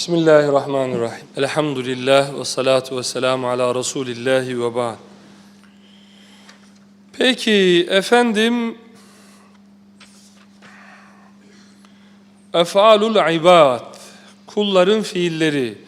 Bismillahirrahmanirrahim. Elhamdülillah ve salatu ve selamu ala Resulillahi ve ba'd. Peki efendim efalul ibad kulların fiilleri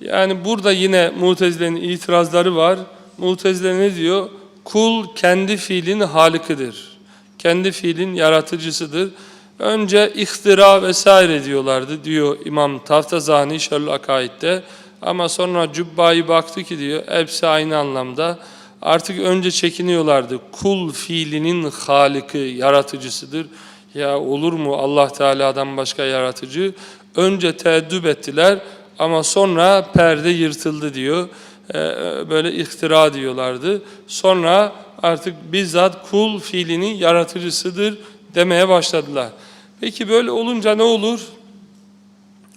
yani burada yine mutezilerin itirazları var. Mutezile ne diyor? Kul kendi fiilin halikıdır. Kendi fiilin yaratıcısıdır. Önce ihtira vesaire diyorlardı diyor İmam Taftazani Şerül Akaid'de. Ama sonra Cübbayi baktı ki diyor hepsi aynı anlamda. Artık önce çekiniyorlardı. Kul fiilinin haliki, yaratıcısıdır. Ya olur mu Allah Teala'dan başka yaratıcı? Önce teeddüp ettiler ama sonra perde yırtıldı diyor. Ee, böyle ihtira diyorlardı. Sonra artık bizzat kul fiilinin yaratıcısıdır demeye başladılar. Peki böyle olunca ne olur?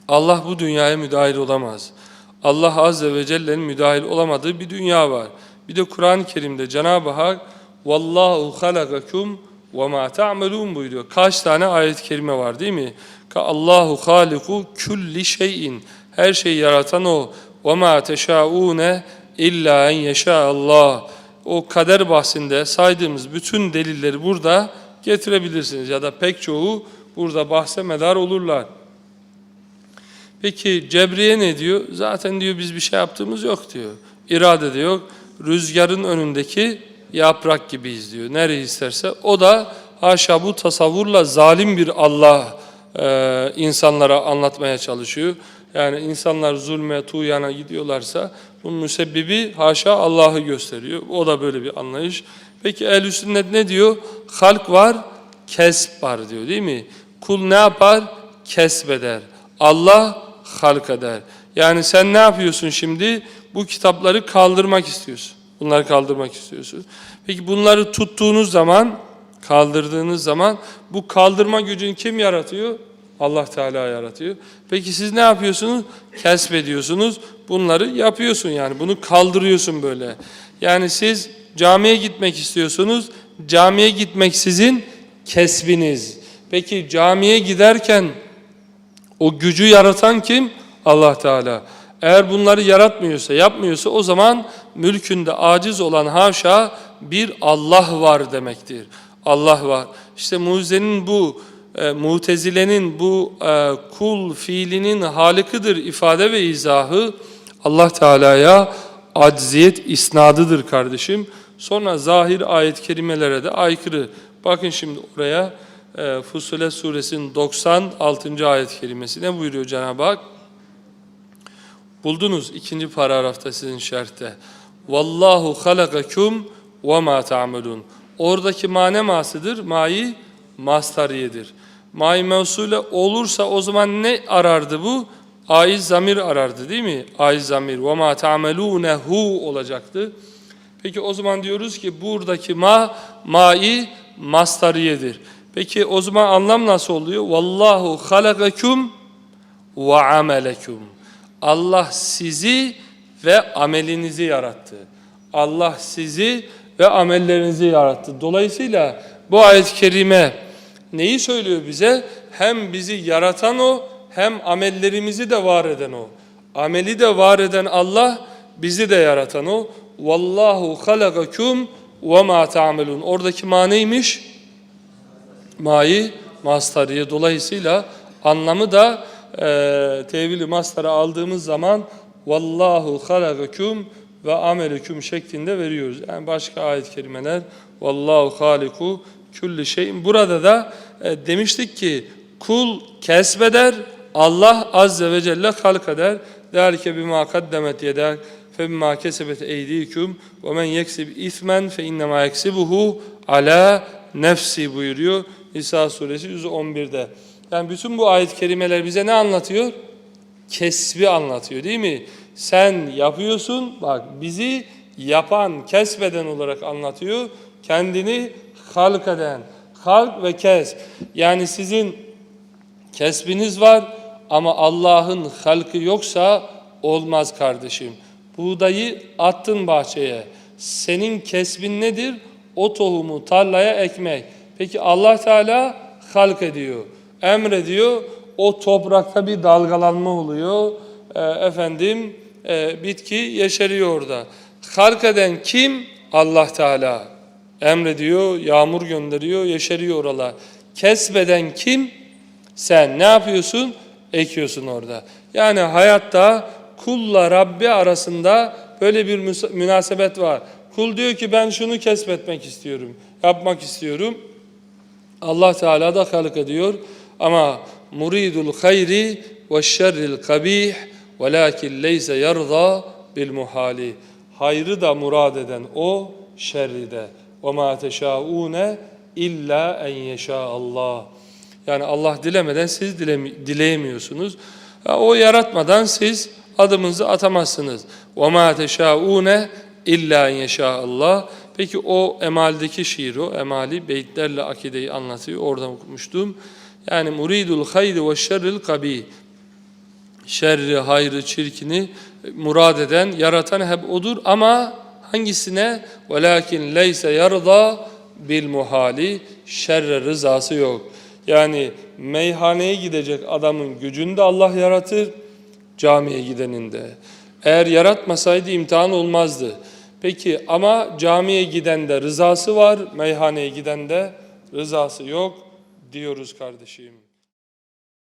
Allah bu dünyaya müdahil olamaz. Allah Azze ve Celle'nin müdahil olamadığı bir dünya var. Bir de Kur'an-ı Kerim'de Cenab-ı Hak Vallahu halakakum ve ma ta'melun buyuruyor. Kaç tane ayet-i kerime var değil mi? Ka Allahu haliku kulli şeyin. Her şeyi yaratan o. Ve ma teşaune illa en yeşa Allah. O kader bahsinde saydığımız bütün delilleri burada getirebilirsiniz ya da pek çoğu burada bahse medar olurlar. Peki Cebriye ne diyor? Zaten diyor biz bir şey yaptığımız yok diyor. İrade de yok. Rüzgarın önündeki yaprak gibiyiz diyor. Nereye isterse. O da haşa bu tasavvurla zalim bir Allah e, insanlara anlatmaya çalışıyor. Yani insanlar zulme, tuğyana gidiyorlarsa bunun müsebbibi haşa Allah'ı gösteriyor. O da böyle bir anlayış. Peki ehl sünnet ne diyor? Halk var, kesp var diyor değil mi? Kul ne yapar? Kesbeder. Allah halk eder. Yani sen ne yapıyorsun şimdi? Bu kitapları kaldırmak istiyorsun. Bunları kaldırmak istiyorsun. Peki bunları tuttuğunuz zaman, kaldırdığınız zaman bu kaldırma gücünü kim yaratıyor? Allah Teala yaratıyor. Peki siz ne yapıyorsunuz? Kesbediyorsunuz. Bunları yapıyorsun yani. Bunu kaldırıyorsun böyle. Yani siz camiye gitmek istiyorsunuz. Camiye gitmek sizin kesbiniz. Peki camiye giderken o gücü yaratan kim? Allah Teala. Eğer bunları yaratmıyorsa, yapmıyorsa o zaman mülkünde aciz olan haşa bir Allah var demektir. Allah var. İşte muzenin bu, e, mutezilenin bu e, kul fiilinin halikıdır ifade ve izahı Allah Teala'ya acziyet isnadıdır kardeşim. Sonra zahir ayet-i kerimelere de aykırı. Bakın şimdi oraya e, Fussilet suresinin 96. ayet-i kerimesi ne buyuruyor Cenab-ı Hak? Buldunuz ikinci paragrafta sizin şerhte. Vallahu halakakum ve ma ta'melun. Oradaki mane masıdır. Mai mastariyedir. Mai mevsule olursa o zaman ne arardı bu? Aiz zamir arardı değil mi? Aiz zamir. Ve ma ta'melunehu olacaktı. Peki o zaman diyoruz ki buradaki ma, mai mastariyedir. Peki o zaman anlam nasıl oluyor? Vallahu halakakum ve amelekum. Allah sizi ve amelinizi yarattı. Allah sizi ve amellerinizi yarattı. Dolayısıyla bu ayet-i kerime neyi söylüyor bize? Hem bizi yaratan o, hem amellerimizi de var eden o. Ameli de var eden Allah, bizi de yaratan o. Vallahu halakakum ve ma ta'melun. Oradaki ma neymiş? Ma'yı mastariye. Dolayısıyla anlamı da e, tevili mastara aldığımız zaman vallahu halakakum ve amelüküm şeklinde veriyoruz. Yani başka ayet-i kerimeler vallahu haliku külli şeyin. Burada da e, demiştik ki kul kesbeder, Allah azze ve celle halk eder. Derke bima kaddemet yeder eydiküm ve men yeksib ismen fe innema yeksibuhu ala nefsi buyuruyor. İsa suresi 111'de. Yani bütün bu ayet-i kerimeler bize ne anlatıyor? Kesbi anlatıyor değil mi? Sen yapıyorsun, bak bizi yapan, kesbeden olarak anlatıyor. Kendini halk eden, halk ve kes. Yani sizin kesbiniz var ama Allah'ın halkı yoksa olmaz kardeşim. Buğdayı attın bahçeye. Senin kesbin nedir? O tohumu tarlaya ekmek. Peki Allah Teala halk ediyor, emrediyor. O toprakta bir dalgalanma oluyor. e, efendim e, bitki yeşeriyor orada. Halk eden kim? Allah Teala. Emrediyor, yağmur gönderiyor, yeşeriyor oralar. Kesbeden kim? Sen ne yapıyorsun? Ekiyorsun orada. Yani hayatta kulla Rabbi arasında böyle bir münasebet var. Kul diyor ki ben şunu kesbetmek istiyorum, yapmak istiyorum. Allah Teala da halık ediyor. Ama muridul hayri ve şerril kabih velakin leyse yarda bil muhali. Hayrı da murad eden o, şerri de. Ve ma teşaune illa en yeşa Allah. Yani Allah dilemeden siz dileyemiyorsunuz. O yaratmadan siz adımınızı atamazsınız. وَمَا تَشَاءُونَ اِلَّا اَنْ يَشَاءَ Allah. Peki o emaldeki şiir o, emali beyitlerle akideyi anlatıyor. Oradan okumuştum. Yani muridul hayri ve şerril kabi. Şerri, hayrı, çirkini murad eden, yaratan hep odur ama hangisine? وَلَاكِنْ لَيْسَ يَرْضَى bil Şerre rızası yok. Yani meyhaneye gidecek adamın gücünü de Allah yaratır, camiye gidenin de. Eğer yaratmasaydı imtihan olmazdı. Peki ama camiye giden de rızası var, meyhaneye giden de rızası yok diyoruz kardeşim.